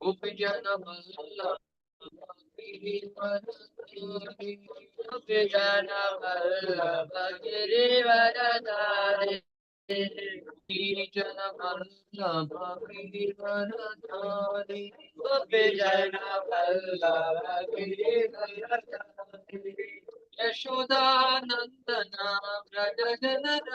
उपजन उपजन वल्लभ गिरिवरधारे जन वल्लभ गिरिवरधारे उपजन वल्लभ गिरिवरधारे यशोदानन्दना व्रज जन रञ्जन यशोदानन्दना व्रज जन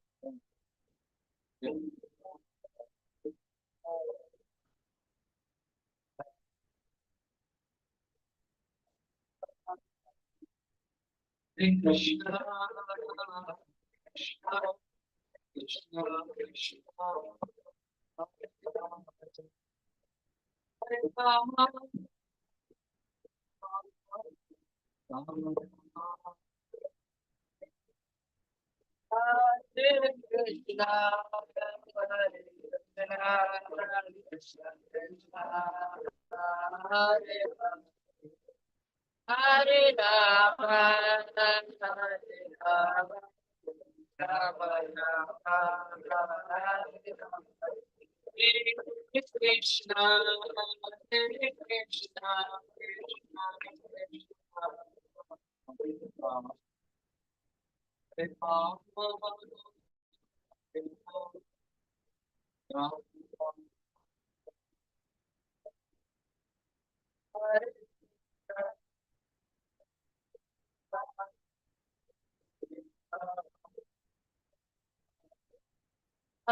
Krishna Krishna Krishna Krishna Rama Rama Hare Krishna Hare Krishna Krishna Hare Hare Hare Rama Krishna Hare Krishna Krishna Krishna Hare Rama Hare Rama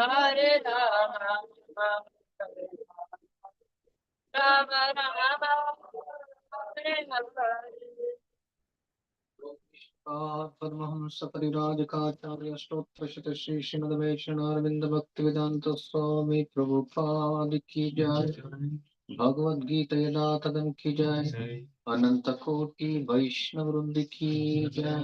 Hare Rama, Rama Rama, Hare Hare. Paramhans परिराजकाचार्य स्तोत्र शत श्री श्रीमद वैष्णवारविंद भक्ति वेदांत स्वामी प्रभुपाद की जय भगवद गीता यदा तदम की जय अनंत कोटि वैष्णव वृंद की जय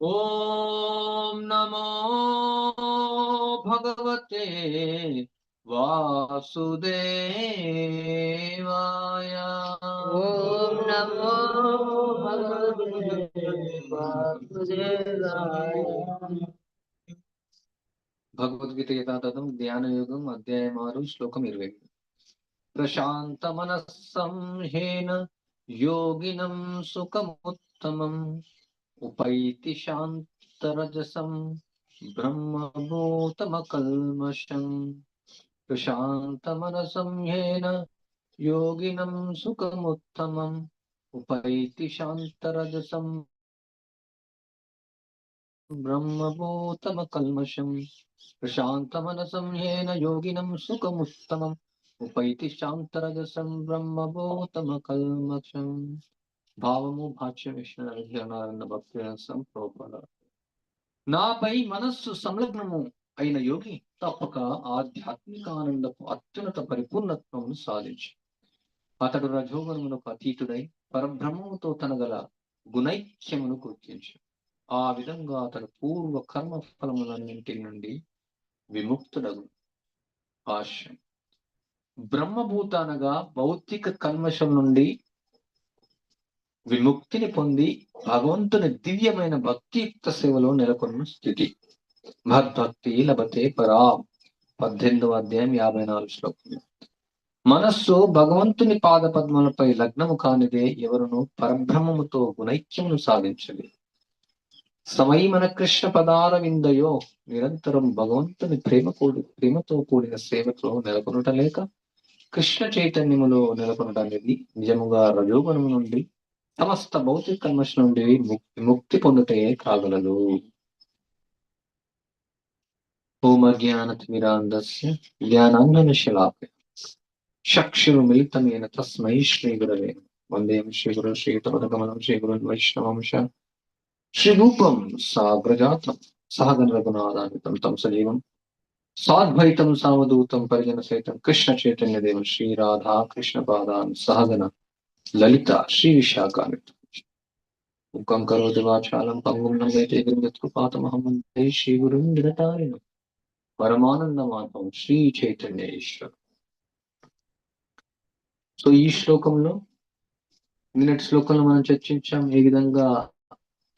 ॐ नमो भगवते वासुदेवाय ॐ नमो भगवते वासुदेवाय ಭಗವದ್ಗೀತೆ ಯಥಾತಥಂ ಧ್ಯಾನಯೋಗಂ ಅಧ್ಯಾಯ ಆರು ಶ್ಲೋಕಂ ಇರಬೇಕು ಪ್ರಶಾಂತ ಮನಸ್ಸಂಹೇನ ಯೋಗಿನಂ ಸುಖಮುತ್ತಮಂ उपैति शान्तरजसं ब्रह्मभूतमकल्मषम् प्रशान्तमनसं येन योगिनं सुखमुत्तमम् उपैति शान्तरजसं ब्रह्मभूतमकल्मषम् प्रशान्तमनसं येन योगिनं सुखमुत्तमम् उपैति शान्तरजसं ब्रह्मभूतमकल्मषम् భావము భాష్య విష్ణునారాయణ భక్తి రసం నాపై మనస్సు సంలగ్నము అయిన యోగి తప్పక ఆధ్యాత్మిక ఆనందపు అత్యున్నత పరిపూర్ణత్వం సాధించి. అతడు రజోగుణమునకు అతీతుడై పరబ్రహ్మముతో తన గల గుణైక్యమును గుర్తించి. ఆ విధంగా అతడు పూర్వ కర్మ ఫలములన్నింటి నుండి విముక్తుడగు. భాష్యం. బ్రహ్మభూత అనగా భౌతిక కల్మషం నుండి విముక్తిని పొంది భగవంతుని దివ్యమైన భక్తియుక్త సేవలో నెలకొన్న స్థితి. భక్తి లభతే పరా. పద్దెనిమిదవ అధ్యాయం యాభై నాలుగు శ్లోకం. మనస్సు భగవంతుని పాద పద్మలపై లగ్నము కానిదే ఎవరును పరబ్రహ్మముతో గుణైక్యమును సాధించలేదు సమయమన కృష్ణ పదాల విందయో నిరంతరం భగవంతుని ప్రేమ కూడి ప్రేమతో కూడిన సేవతో నెలకొనుట లేక కృష్ణ చైతన్యములో నెలకొనట అనేది నిజముగా రజోగుణము నుండి సమస్త భౌతిక కల్మష నుండి ముక్తి ముక్తి పొందుటే కాగలదు. హోమ జ్ఞాన తిమిరాంధస్య జ్ఞానాంగన శిలాప జ్ఞానాంజనశలాపయ చక్షురుమిలితమేన తస్మై శ్రీగురవే నమః. వందేం శ్రీగురు శ్రీ గురు వైష్ణవంశ. శ్రీరూపం సాగ్రజాతం సహగన రఘునాథానితం తం సజీవం సాద్వైతం సామదూతం పరిజన సహితం కృష్ణ చైతన్య దేవం శ్రీ రాధా కృష్ణ పాదాన్ సహగన లలిత శ్రీ విశాఖానితం ముఖం కరోతి వాచాలం పంగుం నమైతే కృపాతమహం శ్రీ గురు నిరతారిణం పరమానందమాతం శ్రీ చైతన్య ఈశ్వర్ సో ఈ శ్లోకంలో నిన్నటి శ్లోకంలో మనం చర్చించాం ఏ విధంగా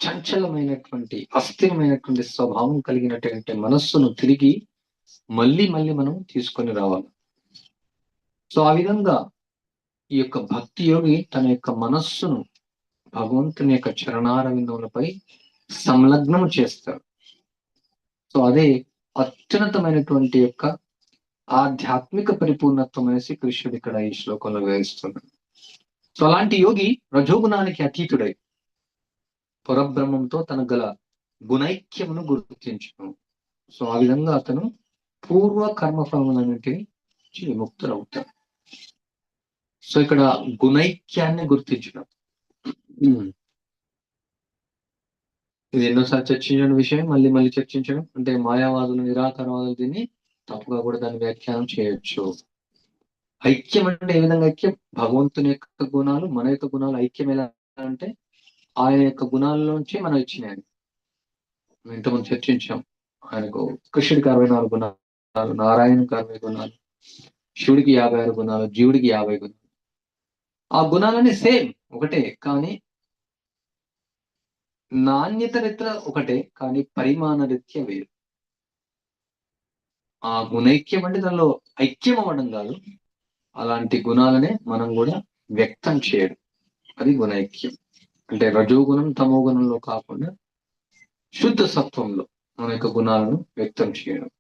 చంచలమైనటువంటి అస్థిరమైనటువంటి స్వభావం కలిగినటువంటి మనస్సును తిరిగి మళ్ళీ మళ్ళీ మనం తీసుకొని రావాలి. సో ఆ విధంగా ఈ యొక్క భక్తి యోగి తన యొక్క మనస్సును భగవంతుని యొక్క చరణారవిందములపై సంలగ్నం చేస్తారు. సో అదే అత్యున్నతమైనటువంటి యొక్క ఆధ్యాత్మిక పరిపూర్ణత్వం అనేసి కృష్ణుడు ఇక్కడ ఈ శ్లోకంలో వివరిస్తున్నాడు. సో అలాంటి యోగి రజోగుణానికి అతీతుడై పరబ్రహ్మంతో తన గల గుణైక్యమును గుర్తించను. సో ఆ విధంగా అతను పూర్వ కర్మఫలములన్నింటినీ విముక్తులవుతాడు సో ఇక్కడ గుణైక్యాన్ని గుర్తించడం. ఉమ్. ఇది ఎన్నోసార్లు చర్చించిన విషయం మళ్ళీ మళ్ళీ చర్చించడం. అంటే మాయావాదులు నిరాకారవాదులు దీన్ని తప్పుగా కూడా దాన్ని వ్యాఖ్యానం చేయొచ్చు. ఐక్యం అంటే ఏ విధంగా ఐక్యం? భగవంతుని యొక్క గుణాలు మన యొక్క గుణాలు. ఐక్యం ఎలా అంటే ఆయన యొక్క గుణాల్లోంచి మనం ఇచ్చినాయి ఇంతకుముందు చర్చించాం. ఆయనకు కృష్ణుడికి అరవై నాలుగు గుణాలు నారాయణకి అరవై గుణాలు శివుడికి యాభై ఆరు గుణాలు జీవుడికి యాభై గుణాలు. ఆ గుణాలన్నీ సేమ్ ఒకటే. కానీ నాణ్యత రీత్యా ఒకటే కానీ పరిమాణ రీత్యా వేరు. ఆ గుణైక్యం అంటే దానిలో ఐక్యం అవ్వడం కాదు. అలాంటి గుణాలనే మనం కూడా వ్యక్తం చేయడం. అది గుణైక్యం. అంటే రజోగుణం తమో గుణంలో కాకుండా శుద్ధ సత్వంలో మన యొక్క గుణాలను వ్యక్తం చేయడం.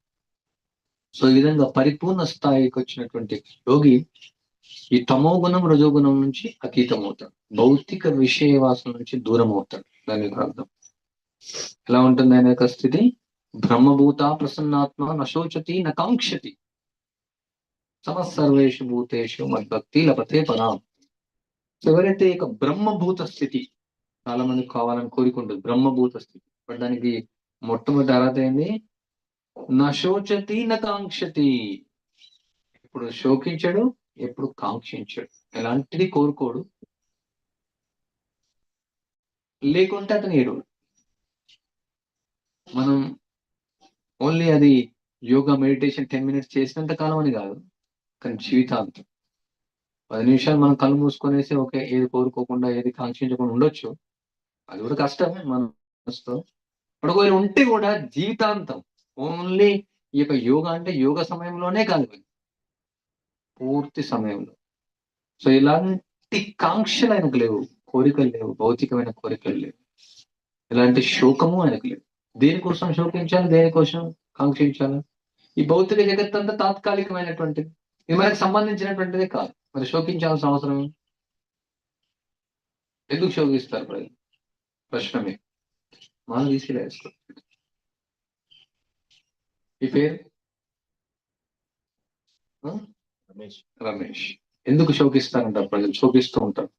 సో ఈ విధంగా పరిపూర్ణ స్థాయికి వచ్చినటువంటి యోగి ఈ తమో గుణం రజోగుణం నుంచి అతీతం అవుతాడు భౌతిక విషయ వాసన నుంచి దూరం అవుతాడు దాని యొక్క అర్థం. ఎలా ఉంటుంది ఆయన యొక్క స్థితి? బ్రహ్మభూత ప్రసన్నాత్మ నశోచతి నకాంక్షతి. సమసర్వేషు భూతేషు మద్భక్తి లభతే పరాం. ఎవరైతే ఇక బ్రహ్మభూత స్థితి చాలా మందికి కావాలని కోరుకుంటుంది బ్రహ్మభూత స్థితి. బట్ దానికి మొట్టమొదటి అర్హత ఏంది? నశోచతి నకాంక్షతి. ఇప్పుడు శోకించడు ఎప్పుడు కాంక్షించడు ఎలాంటిది కోరుకోడు. లేకుంటే అతను ఏడవడు మనం ఓన్లీ అది యోగా మెడిటేషన్ టెన్ మినిట్స్ చేసినంత కాలం అని కాదు. కానీ జీవితాంతం. పది నిమిషాలు మనం కళ్ళు మూసుకొనేసి ఓకే ఏది కోరుకోకుండా ఏది కాంక్షించకుండా ఉండొచ్చు. అది కూడా కష్టమే మనసుతో. ఇప్పుడు ఒకవేళ ఉంటే కూడా జీవితాంతం. ఓన్లీ ఈ యొక్క యోగా అంటే యోగ సమయంలోనే కాదు. పూర్తి సమయంలో. సో ఇలాంటి కాంక్షలు ఆయనకు లేవు. కోరికలు లేవు. భౌతికమైన కోరికలు లేవు. ఇలాంటి శోకము ఆయనకు లేవు. దేనికోసం శోకించాలి? దేనికోసం కాంక్షించాలి? ఈ భౌతిక జగత్ అంతా తాత్కాలికమైనటువంటిది. ఇది మనకు సంబంధించినటువంటిదే కాదు. మరి శోకించాల్సిన అవసరం ఎందుకు శోకిస్తారు ప్రజలు? ప్రశ్నమే మనం తీసుకెళ్ళేసుకో ఈ పేరు ఆ? రమేష్. రమేష్. ఎందుకు శోకిస్తారంటారు ప్రజలు? శోకిస్తూ ఉంటారు.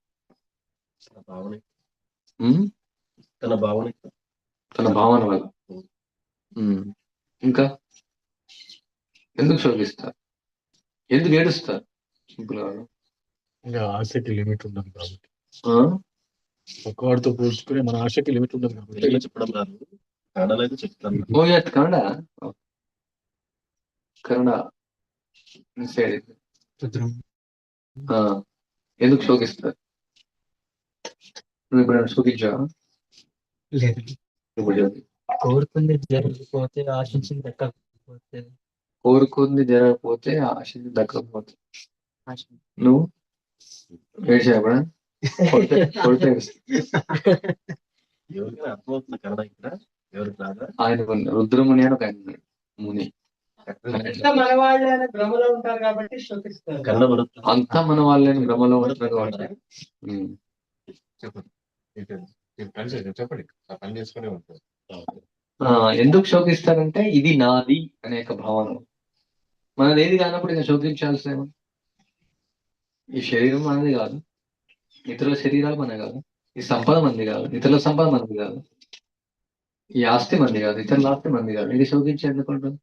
తన భావన? తన భావన. తన భావన వల్ల. ఇంకా? ఎందుకు శోకిస్తారు ఎందుకు ఏడుస్తారు? సింపుల్గా ఇంకా ఆశకి లిమిట్ ఉండదు కాబట్టి. ఆ? పక్కవాడితో పోల్చుకునే మన ఆశకి లిమిట్ ఉండదు కాబట్టి. చెప్పడం రాదు కన్నడలో అయితే చెప్తాను. ఓ యత్ కన్నడ? కన్నడ. సరే ఎందుకు శోకిస్తారు? నువ్వు శోకించావా? లేదు. కోరుకుంది జరగకపోతే ఆశించింది దక్కకపోతే. కోరుకుంది జరగకపోతే ఆశించి దక్కకపోతే. ఆశ నువ్వు? ఏడ్చావా ఆయన రుద్రముని అని ఒక ఆయన ఉన్నాడు ముని. అంతా మన వాళ్ళే అనే భ్రమలో ఉంటారు కాబట్టి శోకిస్తారు. కన్నడ పడుతుంది అంతా మన వాళ్ళని భ్రమలో ఉంటారు కాబట్టి. చెప్పండి. పని చేసుకునే ఉంటారు. ఎందుకు శోకిస్తారంటే ఇది నాది అనే ఒక భావన. మనది ఏది కానప్పుడు ఇంకా శోకించాల్సిన ఈ శరీరం మనది కాదు. ఇతరుల శరీరాలు మనది కాదు. ఈ సంపద మంది కాదు. ఇతరుల సంపద మనది కాదు. ఈ ఆస్తి మంది కాదు. ఇతరుల ఆస్తి మంది కాదు. ఇది శోకించి ఎందుకుంటుంది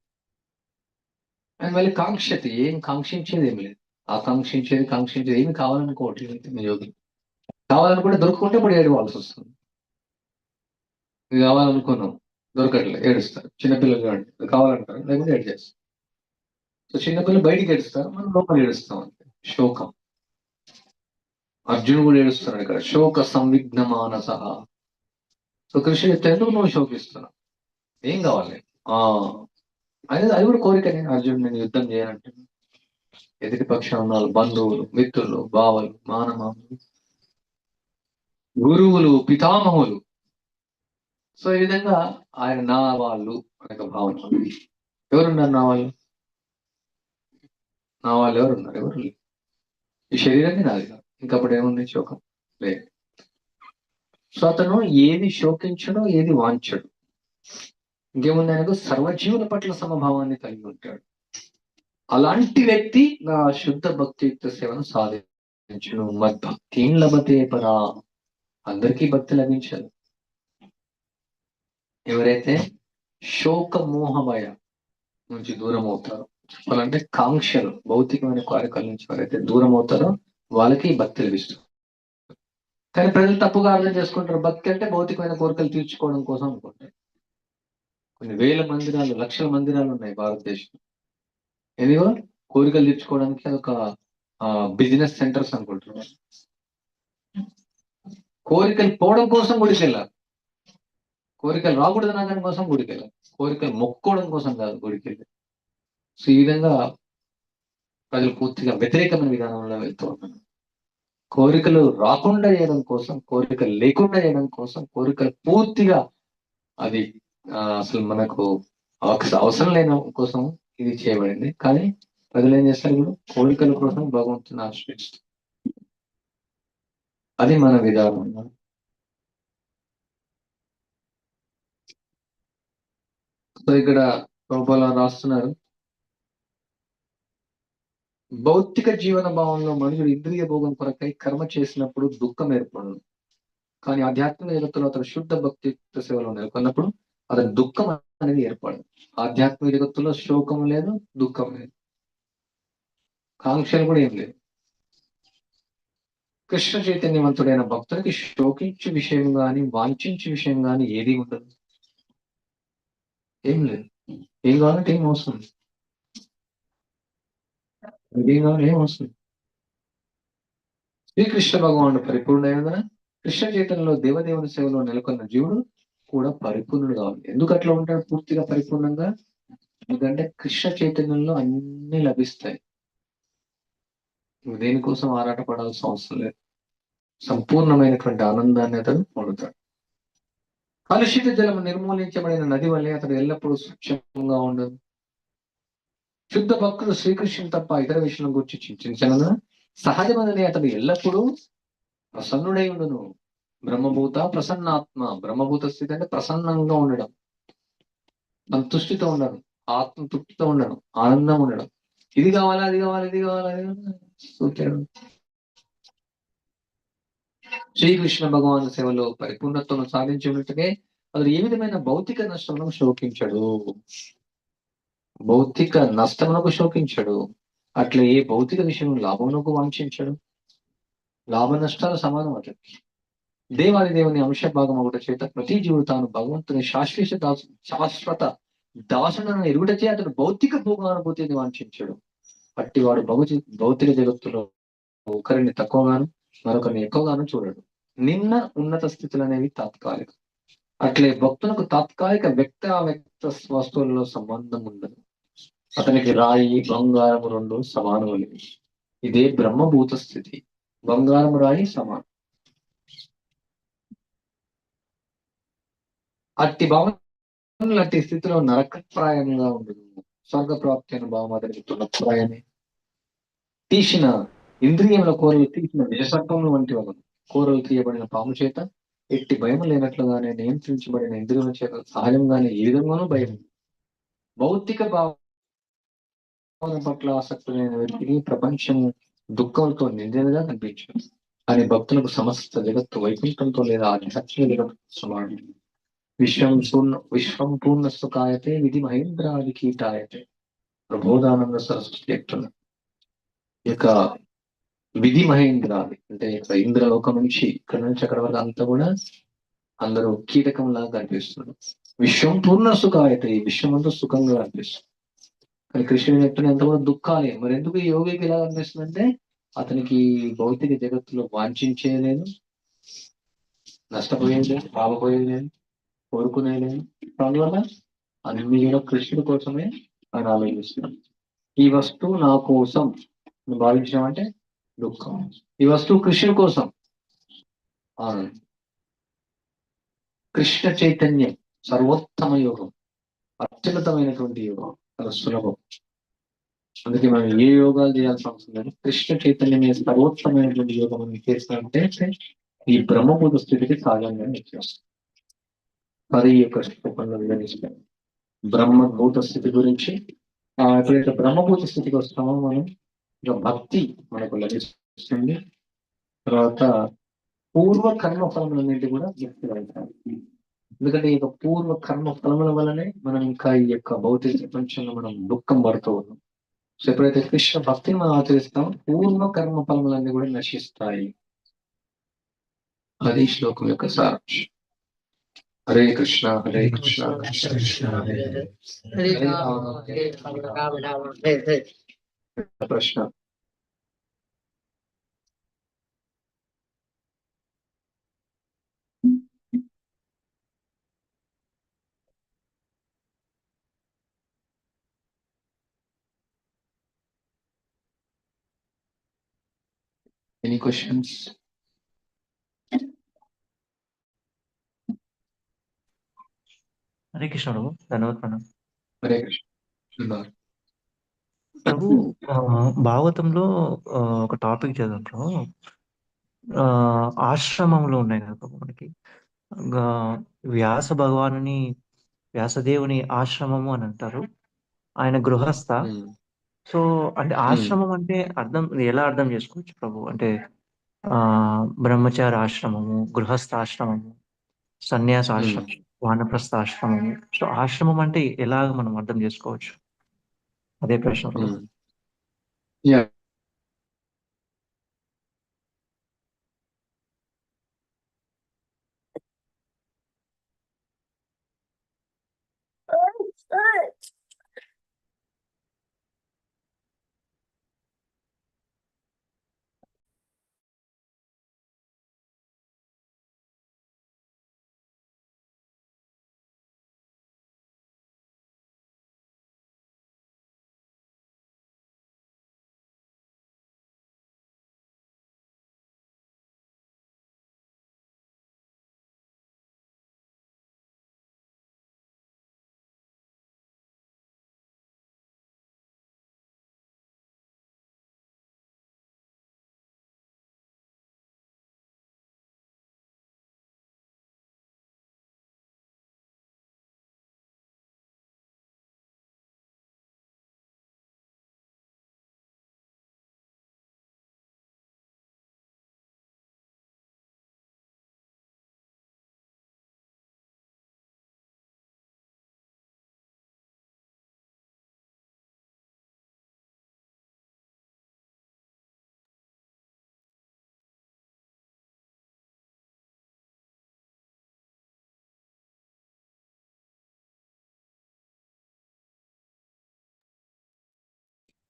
అండ్ మళ్ళీ కాంక్షతి ఏం కాంక్షించేది ఏమి లేదు. ఆకాంక్షించేది కాంక్షించేది ఏమి కావాలనుకోవట్లేదు మీ యోగి. కావాలనుకుంటే దొరుకుకుంటే ఇప్పుడు ఏడవాల్సి వస్తుంది. ఇది కావాలనుకున్నాం దొరకట్లేదు ఏడుస్తారు. చిన్నపిల్లలు చూడండి కావాలంటారు లేకపోతే ఏడు చేస్తారు సో చిన్నపిల్లలు బయటికి ఏడుస్తారు మనం లోపల ఏడుస్తాం అంటే శోకం. అర్జునుడు కూడా ఏడుస్తున్నాడు ఇక్కడ. శోక సంవిఘ్న మానస. సో కృష్ణుడు తెలుగు నువ్వు శోకిస్తున్నావు. ఏం కావాలి? ఆ అది అది కూడా కోరికనే అర్జున్ నేను యుద్ధం చేయాలంటే. ఎదుటి పక్షం ఉన్న వాళ్ళు బంధువులు మిత్రులు బావలు మానమాములు గురువులు పితామహులు. సో ఈ విధంగా ఆయన నా వాళ్ళు అనే భావన ఎవరున్నారు నా వాళ్ళు? నా వాళ్ళు ఎవరున్నారు ఎవరు లేరు. ఈ శరీరమే నాది ఇంకప్పుడు ఏముంది? శోకం. లేదు. సో అతను ఏది శోకించడో ఏది వాంచడు ఇంకేముంది ఆయనకు? సర్వజీవుల పట్ల సమభావాన్ని కలిగి ఉంటాడు. అలాంటి వ్యక్తి నా శుద్ధ భక్తియుక్త సేవను సాధించును. మద్భక్తి లభతే పరా. అందరికీ భక్తి లభించదు. ఎవరైతే శోక మోహమయ నుంచి దూరం అవుతారో చెప్పాలంటే కాంక్షలు భౌతికమైన కార్యకాల నుంచి ఎవరైతే దూరం అవుతారో వాళ్ళకి భక్తి లభిస్తుంది. కానీ ప్రజలు తప్పుగా అర్థం చేసుకుంటారు. భక్తి అంటే భౌతికమైన కోరికలు తీర్చుకోవడం కోసం అనుకుంటారు. కొన్ని వేల మందిరాలు లక్షల మందిరాలు ఉన్నాయి భారతదేశంలో. ఎందుకో కోరికలు తీర్చుకోవడానికి అదొక బిజినెస్ సెంటర్స్ అనుకుంటున్నారు కోరికలు పోవడం కోసం గుడికి వెళ్ళాలి కోరికలు రాకూడదు దాని కోసం గుడికి వెళ్ళాలి కోరికలు మొక్కుకోవడం కోసం కాదు గుడికి వెళ్ళాలి సో ఈ విధంగా ప్రజలు పూర్తిగా వ్యతిరేకమైన విధానంలో వెళ్తూ ఉన్నారు. కోరికలు రాకుండా చేయడం కోసం కోరికలు లేకుండా చేయడం కోసం కోరికలు పూర్తిగా అది అసలు మనకు అవస- అవసరం లేని కోసం ఇది చేయబడింది. కానీ ప్రజలు ఏం చేస్తారు ఇప్పుడు? కోరికల కోసం భగవంతుని ఆశ్రయిస్తారు. అది మన విధానం. సో ఇక్కడ రూపాల రాస్తున్నారు. భౌతిక జీవన భావంలో మనుషుడు ఇంద్రియ భోగం కొరకై కర్మ చేసినప్పుడు దుఃఖం ఏర్పడదు కానీ ఆధ్యాత్మిక జగత్తులో అతను శుద్ధ భక్తి సేవలో నెలకొన్నప్పుడు అతని దుఃఖం అనేది ఏర్పడదు. ఆధ్యాత్మిక జగత్తులో శోకం లేదు దుఃఖం లేదు. కాంక్షలు కూడా ఏం లేదు కృష్ణ చైతన్యవంతుడైన భక్తునికి శోకించే విషయం గాని వాంఛించే విషయం గాని ఏది ఉండదు. ఏం లేదు. ఏం కావాలంటే ఏం అవసరం ఏం కావాలి ఏం అవసరం శ్రీకృష్ణ భగవానుడు పరిపూర్ణైనందున కృష్ణ చైతన్యంలో దేవదేవుని సేవలో నెలకొన్న జీవుడు కూడా పరిపూర్ణుడు కావాలి. ఎందుకు అట్లా ఉంటాడు? పూర్తిగా పరిపూర్ణంగా? ఎందుకంటే కృష్ణ చైతన్యంలో అన్ని లభిస్తాయి. నువ్వు దేనికోసం ఆరాటపడాల్సిన అవసరం లేదు. సంపూర్ణమైనటువంటి ఆనందాన్ని అతను పొందుతాడు. కలుషిత జలం నిర్మూలించబడిన నది వల్లే అతడు ఎల్లప్పుడూ స్వచ్ఛంగా ఉండదు. శుద్ధ భక్తుడు శ్రీకృష్ణుని తప్ప ఇతర విషయం గురించి చింతించనగా సహజమని అతడు ఎల్లప్పుడూ ప్రసన్నుడై ఉండను. బ్రహ్మభూత ప్రసన్నాత్మ. బ్రహ్మభూత స్థితి అంటే ప్రసన్నంగా ఉండడం. సంతుష్టితో ఉండడం. ఆత్మ తృప్తితో ఉండడం. ఆనందం ఉండడం. ఇది కావాలా అది కావాలి ఇది కావాలా అది కావాలా? శ్రీకృష్ణ భగవాన్ సేవలో పరిపూర్ణత్వం సాధించి ఉన్నట్టుగా అతడు ఏ విధమైన భౌతిక నష్టమును శోకించడు. భౌతిక నష్టమునకు శోకించడు. అట్లా ఏ భౌతిక విషయం లాభమునకు వాంఛించడు. లాభ నష్టాలు సమానం అతనికి. దేవాది దేవుని అంశ భాగం ఒకటి చేత ప్రతి జీవుడు తాను భగవంతుని శాశ్వత దాసు శాశ్వత దాసులను ఎరుగుటచే అతడు భౌతిక భోగానుభూతిని వాంఛించడు. అట్టివాడు భౌతి భౌతిక జగత్తులో ఒకరిని తక్కువగాను మరొకరిని ఎక్కువగాను చూడడు. నిన్న ఉన్నత స్థితులు అనేవి తాత్కాలిక. అట్లే భక్తులకు తాత్కాలిక వ్యక్త వ్యక్త వస్తువులలో సంబంధం ఉండదు. అతనికి రాయి బంగారము రెండు సమానములు. ఇదే బ్రహ్మభూత స్థితి. బంగారము రాయి సమానం. అట్టి భావన అట్టి స్థితిలో నరకప్రాయంగా ఉండదు. స్వర్గ ప్రాప్తి అయిన అతనికి తులప్రాయమే తీసిన ఇంద్రియముల కోరలు తీసిన విషసర్పములు వంటి ఒక కోరలు తీయబడిన పాము చేత ఎట్టి భయం లేనట్లుగానే నియంత్రించబడిన ఇంద్రియుల చేత సహజంగానే ఏ విధంగానూ భయం భౌతిక భావన పట్ల ఆసక్తులైన వ్యక్తికి ప్రపంచం దుఃఖంతో నిండినదిగా కనిపించింది. కానీ భక్తులకు సమస్త జగత్తు వైకుంఠంతో లేదా ఆధ్యాత్మిక జగత్తు సమానం విశ్వం పూర్ణ విశ్వం పూర్ణ సుఖాయతే విధి మహేంద్రాది కీటాయతే. ప్రబోధానంద సరస్వతి చెప్తున్నారు ఈ యొక్క విధి మహేంద్రాది అంటే ఇక్కడ ఇంద్రలోకం నుంచి ఇక్కడ నుంచి అక్కడ వరకు అంతా కూడా అందరూ కీటకంలాగా కనిపిస్తున్నారు విశ్వం పూర్ణ సుఖాయతే ఈ విశ్వం అంతా సుఖంగా కనిపిస్తుంది కానీ కృష్ణుని చెప్తున్న ఎంత కూడా దుఃఖాలే. మరి ఎందుకు యోగికి ఎలా కనిపిస్తుందంటే అతనికి భౌతిక జగత్తులో వాంఛించేయలేదు నష్టపోయేది లేదు లేదు. కోరుకునేది అందువల్ల అన్ని కూడా కృష్ణుడి కోసమే ఆయన ఆలోచిస్తున్నాం ఈ వస్తువు నా కోసం నువ్వు భావించామంటే దుఃఖం. ఈ వస్తువు కృష్ణుడి కోసం. ఆనందం కృష్ణ చైతన్యం సర్వోత్తమ యోగం అత్యున్నతమైనటువంటి యోగం చాలా సులభం. అందుకే మనం ఏ యోగాలు చేయాల్సిన అవసరం లేదు. కృష్ణ చైతన్యం సర్వోత్తమైనటువంటి యోగం అని ఈ బ్రహ్మభూత స్థితికి సాధారణంగా వచ్చేస్తాం హరి యొక్క రూపంలో బ్రహ్మభూత స్థితి గురించి ఆ ఎప్పుడైతే బ్రహ్మభూత స్థితికి వస్తామో మనం ఇక భక్తి మనకు లభిస్తుంది. తర్వాత పూర్వ కర్మ ఫలములన్నింటి కూడా వ్యక్తి అవుతాయి ఎందుకంటే ఈ యొక్క పూర్వ కర్మ ఫలముల వల్లనే మనం ఇంకా ఈ యొక్క భౌతిక ప్రపంచంలో మనం దుఃఖం పడుతూ ఉన్నాం. సో ఎప్పుడైతే కృష్ణ భక్తిని మనం ఆచరిస్తాం పూర్వ కర్మ ఫలములన్నీ కూడా నశిస్తాయి. అది శ్లోకం యొక్క సారాంశం. Hare Krishna, Hare Krishna, Krishna Krishna, Hare Hare. Hare Krishna. Any questions? Hare Krishna ప్రభు ధన్యవాద ప్రణాం హరే కృష్ణ ప్రభు భాగవతంలో ఒక టాపిక్ ఆ, ఆశ్రమంలో ఉన్నాయి కదా ప్రభు మనకి. వ్యాస భగవానుని వ్యాసదేవుని ఆశ్రమము అని అంటారు. ఆయన గృహస్థ. సో అంటే ఆశ్రమం అంటే అర్థం ఎలా అర్థం చేసుకోవచ్చు ప్రభు? అంటే ఆ బ్రహ్మచారి ఆశ్రమము గృహస్థ ఆశ్రమము సన్యాస ఆశ్రమం వానప్రస్థ ఆశ్రమము సో ఆశ్రమం అంటే ఎలాగ మనం అర్థం చేసుకోవచ్చు? అదే ప్రశ్న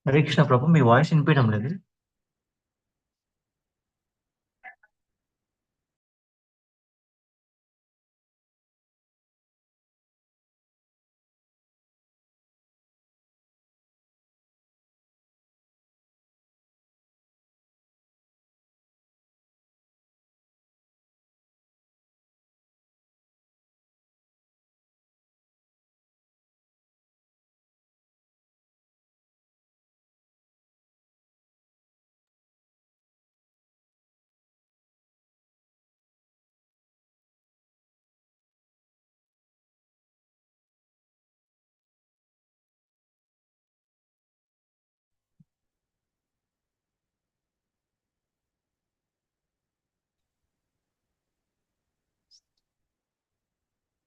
ప్రభు. ఉమ్. ప్రభు మీ వాయిస్ వినిపించడం లేదు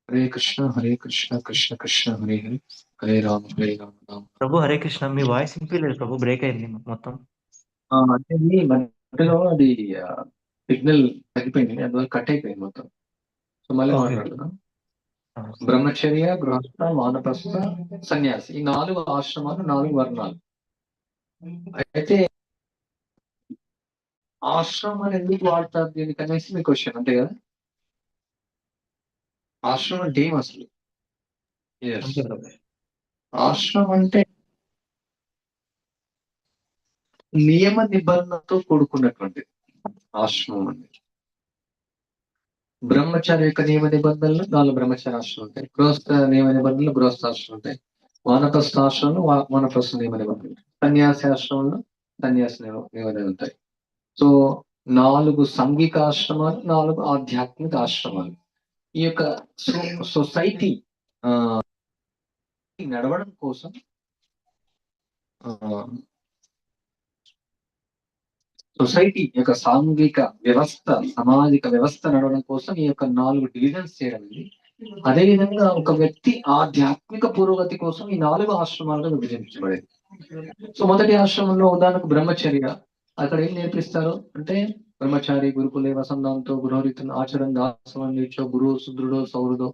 హరే కృష్ణ హరే కృష్ణ కృష్ణ కృష్ణ హరే హరే హరే రామ హరే రామ రామ ప్రభు హరే కృష్ణ మీ వాయిస్ వినిపించలేదు ప్రభు బ్రేక్ అయింది మొత్తం. ఆ, అంటే మీ మధ్యలో అది సిగ్నల్ తగ్గిపోయింది అందువల్ల కట్ అయిపోయింది మొత్తం. సో మళ్ళీ. మాట్లాడుతున్నాం బ్రహ్మచర్య గృహస్థ వానప్రస్థ సన్యాసి. ఈ నాలుగు ఆశ్రమాలు నాలుగు వర్ణాలు. అయితే ఆశ్రమాలు ఎందుకు వాడతారు దీనికి అనేసి మీ క్వశ్చన్ అంతే కదా? ఆశ్రమం అంటే ఏం అసలు? ఆశ్రమం అంటే నియమ నిబంధనతో కూడుకున్నటువంటి ఆశ్రమం అనేది బ్రహ్మచారి యొక్క నియమ నిబంధనలు నాలుగు బ్రహ్మచారి ఆశ్రమం ఉంటాయి. గృహస్థ నియమ నిబంధనలు గృహస్థ ఆశ్రమం ఉంటాయి. వానప్రస్థ ఆశ్రమంలో వానప్రస్థ నియమ నిబంధనలు. సన్యాసి ఆశ్రమంలో సన్యాసి నియమ నిబంధనలు ఉంటాయి. సో నాలుగు సంఘిక ఆశ్రమాలు నాలుగు ఆధ్యాత్మిక ఆశ్రమాలు. ఈ యొక్క సో- సొసైటీ ఆ నడవడం కోసం సొసైటీ యొక్క సాంఘిక వ్యవస్థ సామాజిక వ్యవస్థ నడవడం కోసం ఈ యొక్క నాలుగు డివిజన్స్ చేయడం అదే విధంగా ఒక వ్యక్తి ఆధ్యాత్మిక పురోగతి కోసం ఈ నాలుగు ఆశ్రమాలుగా విభజించబడేది. సో మొదటి ఆశ్రమంలో ఉదాహరణకు బ్రహ్మచర్య అక్కడ ఏం నేర్పిస్తారు? అంటే బ్రహ్మచారి గురుకులే వసంతంతో గృహరీతిని ఆచరణ దాసవం నీచో గురువు శుద్ధుడో సౌరుడో.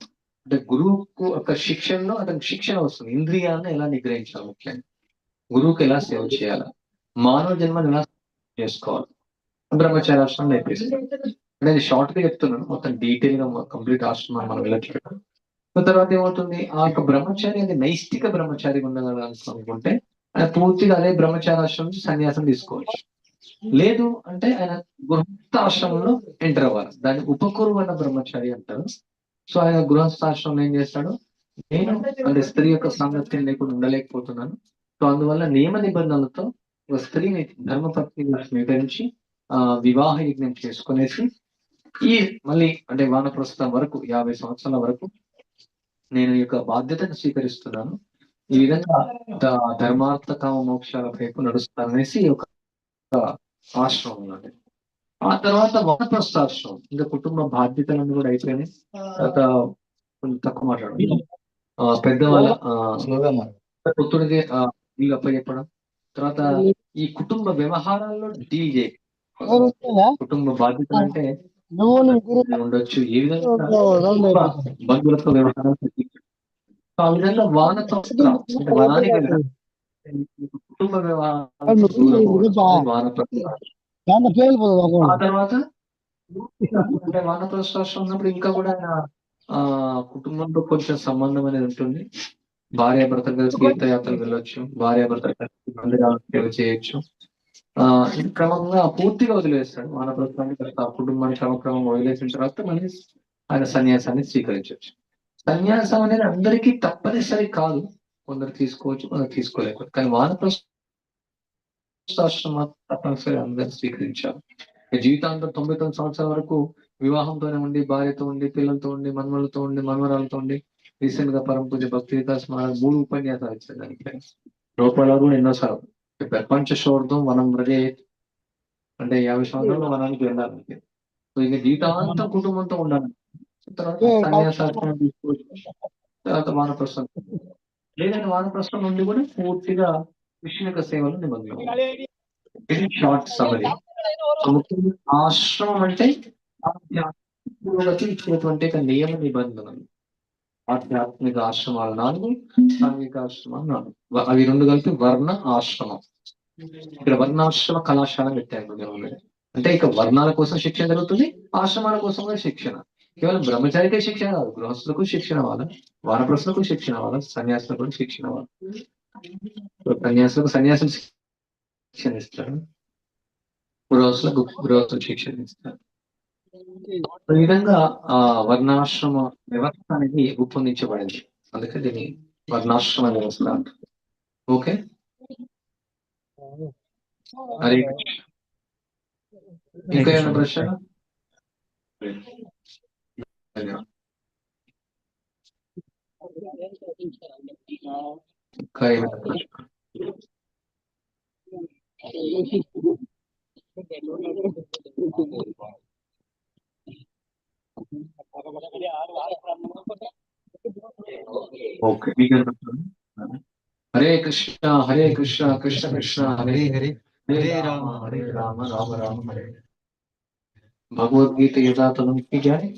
అంటే గురువుకు ఒక శిక్షణలో అతనికి శిక్షణ వస్తుంది. ఇంద్రియాలను ఎలా నిగ్రహించాలి ముఖ్యంగా? గురువుకు ఎలా సేవ చేయాలి? మానవ జన్మను ఎలా చేసుకోవాలి? బ్రహ్మచారి ఆశ్రమం నేర్పిస్తుంది నేను షార్ట్గా చెప్తున్నాను. మొత్తం డీటెయిల్గా కంప్లీట్ ఆశ్రమం మనం వెళ్ళట్లేదు తర్వాత ఏమవుతుంది? ఆ యొక్క బ్రహ్మచారి అనేది నైష్టిక బ్రహ్మచారి ఉండగలనుకుంటే ఆయన పూర్తిగా అదే బ్రహ్మచారి ఆశ్రమం నుంచి సన్యాసం తీసుకోవచ్చు. లేదు అంటే ఆయన గృహస్థాశ్రమంలో ఎంటర్ అవ్వాలి. దాన్ని ఉపకురువన్న బ్రహ్మచారి అంటారు. సో ఆయన గృహస్థ ఆశ్రమంలో ఏం చేస్తాడు? నేను అంటే స్త్రీ యొక్క సాంగత్యం లేకుండా ఉండలేకపోతున్నాను. సో అందువల్ల నియమ నిబంధనలతో ఒక స్త్రీని ధర్మపత్నిగా స్వీకరించి ఆ వివాహ యజ్ఞం చేసుకునేసి ఈ మళ్ళీ అంటే వానప్రస్థం వరకు యాభై సంవత్సరాల వరకు నేను ఈ యొక్క బాధ్యతను స్వీకరిస్తున్నాను. ఈ విధంగా ధర్మార్థ కామ మోక్షాల వైపు నడుస్తాననేసి ఒక ఆశ్రమం ఉన్నది ఆ తర్వాత వానప్రస్థ ఆశ్రమం ఇంకా కుటుంబ బాధ్యతలన్నీ కూడా అయిపోయినాయి. తర్వాత కొంచెం తక్కువ మాట్లాడడం ఆ పెద్దవాళ్ళ పుత్రుడికి ఆ ఇల్లు అప్పచెప్పడం. తర్వాత ఈ కుటుంబ వ్యవహారాల్లో డీల్ చేయ. కుటుంబ బాధ్యతలు అంటే ఉండొచ్చు. ఏ విధంగా? బంధువులతో వ్యవహారాలు ఆ విధంగా వానప్రస్థ అంటే వనానికి వెళ్ళడం కుటుంబ వ్యవహారాలు ఆ తర్వాత అంటే వానప్రస్థాశ్రమం ఉన్నప్పుడు ఇంకా కూడా ఆయన ఆ కుటుంబంతో కొంచెం సంబంధం అనేది ఉంటుంది భార్య భర్త కలిసి తీర్థయాత్రలు వెళ్ళొచ్చు భార్య భర్త కలిసి మందిరాలు చేయొచ్చు ఆ క్రమంగా పూర్తిగా వదిలేస్తాడు వానప్రస్థాన్ని తర్వాత ఆ కుటుంబాన్ని క్రమక్రమంగా వదిలేసిన తర్వాత మళ్ళీ ఆయన సన్యాసాన్ని స్వీకరించవచ్చు సన్యాసం అనేది అందరికీ తప్పనిసరి కాదు కొందరు తీసుకోవచ్చు కొందరు తీసుకోలేకపోతే. కానీ వానప్రస్థాశ్రమం తప్పనిసరి అందరూ స్వీకరించాలి. ఇక జీవితాంతం తొంభై తొమ్మిది సంవత్సరాల వరకు వివాహంతోనే ఉండి భార్యతో ఉండి పిల్లలతో ఉండి మన్మలతో ఉండి మన్మరాలతో ఉండి రీసెంట్గా పరమ పూజ భక్తి వికాస్ మూడు ఉపన్యాసాలు ఇచ్చారు దానికి రూపాయలు కూడా ఎన్నోసార్లు ప్రపంచ శోర్ధం వనం వ్రజే అంటే యాభై సంవత్సరాలు వనానికి వెళ్ళాలి సో ఇక జీవితాంతం కుటుంబంతో ఉండాలి. తర్వాత సన్యాసాశ్రమం తీసుకోవచ్చు తర్వాత వానప్రస్థం లేదంటే వానప్రస్థం నుండి కూడా పూర్తిగా విషయం యొక్క సేవలు నిబంధన ఇది షార్ట్ సమరీ ముఖ్యంగా ఆశ్రమం అంటే ఆధ్యాత్మిక ఇచ్చినటువంటి నియమ నిబంధనలు ఆధ్యాత్మిక ఆశ్రమాలు నాలుగు సాంఘిక ఆశ్రమాలు నాలుగు. అవి రెండు కలిపి వర్ణ ఆశ్రమం. ఇక్కడ వర్ణాశ్రమ కళాశాల పెట్టారు అంటే ఇక వర్ణాల కోసం శిక్షణ జరుగుతుంది ఆశ్రమాల కోసం కూడా శిక్షణ. కేవలం బ్రహ్మచారికే శిక్షణ కాదు గృహస్థులకు శిక్షణ వాళ్ళ వానప్రస్థులకు శిక్షణ వాళ్ళ సన్యాసులకు కూడా శిక్షణ వాళ్ళ సన్యాసులకు సన్యాసులు శిక్షణ ఇస్తారు. గృహస్థులకు గృహస్థులు శిక్షణ ఇస్తారు. ఈ విధంగా ఆ వర్ణాశ్రమ వ్యవస్థ అనేది రూపొందించబడింది. అందుకే దీన్ని వర్ణాశ్రమ వ్యవస్థ అంటారు. ఓకే? హరే ఇంకా ఏమైనా ప్రశ్న? Kaynaklar. ओके हरे कृष्णा हरे कृष्णा कृष्ण कृष्णा हरे हरे हरे राम हरे राम राम राम हरे भगवद गीता यथातम की क्या है